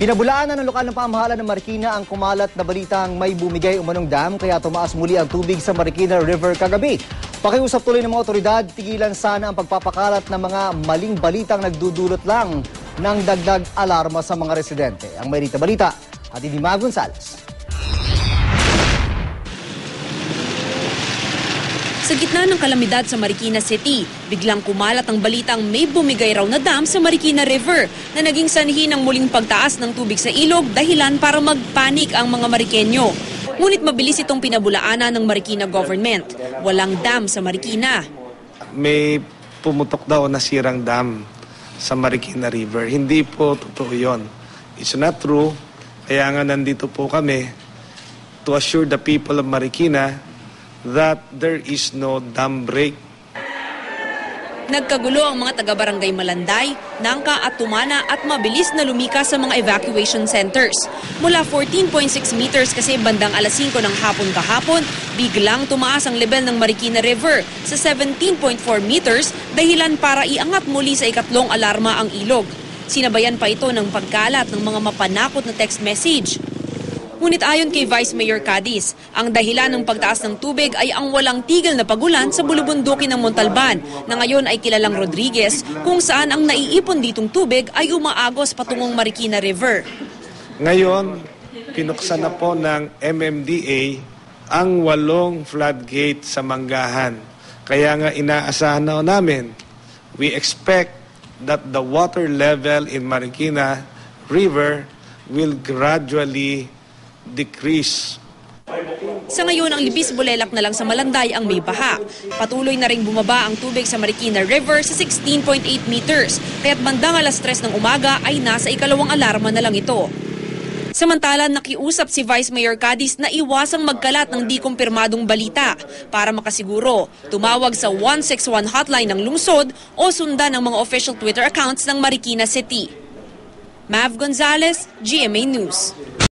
Pinabulaanan ng lokal ng pamahalaan ng Marikina ang kumalat na balitang may bumigay umanong dam kaya tumaas muli ang tubig sa Marikina River kagabi. Pakiusap tuloy ng mga otoridad, tigilan sana ang pagpapakalat ng mga maling balitang nagdudulot lang ng dagdag alarma sa mga residente. Ang may balita, at Mag Gonzales. Sa gitna ng kalamidad sa Marikina City, biglang kumalat ang balitang may bumigay raw na dam sa Marikina River na naging sanhi ng muling pagtaas ng tubig sa ilog dahilan para magpanik ang mga Marikenyo. Ngunit mabilis itong pinabulaanan ng Marikina government. Walang dam sa Marikina. may pumutok daw na sirang dam sa Marikina River. Hindi po totoo yun. It's not true. Kaya nga nandito po kami to assure the people of Marikina that there is no dam break. Nagkagulo ang mga taga-barangay Malanday, Nangka at Tumana at mabilis na lumika sa mga evacuation centers. Mula 14.6 meters kasi bandang alas 5 ng hapon kahapon, biglang tumaas ang level ng Marikina River sa 17.4 meters dahilan para iangat muli sa ikatlong alarma ang ilog. Sinabayan pa ito ng pagkalat ng mga mapanakot na text message. Ngunit ayon kay Vice Mayor Cadiz, ang dahilan ng pagtaas ng tubig ay ang walang tigil na pagulan sa bulubundukin ng Montalban na ngayon ay kilalang Rodriguez kung saan ang naiipon ditong tubig ay umaagos patungong Marikina River. Ngayon, pinuksan na po ng MMDA ang walong floodgate sa Manggahan. Kaya nga inaasahan na namin, we expect that the water level in Marikina River will gradually decrease Sa ngayon, ang Libis Bulelak na lang sa Malanday ang may baha. Patuloy na ring bumaba ang tubig sa Marikina River sa 16.8 meters, kaya't bandang alas 3 ng umaga ay nasa ikalawang alarma na lang ito. Samantala, nakiusap si Vice Mayor Cadiz na iwasang magkalat ng di kumpirmadong balita para makasiguro tumawag sa 161 hotline ng lungsod o sundan ang mga official Twitter accounts ng Marikina City. Mav Gonzalez, GMA News.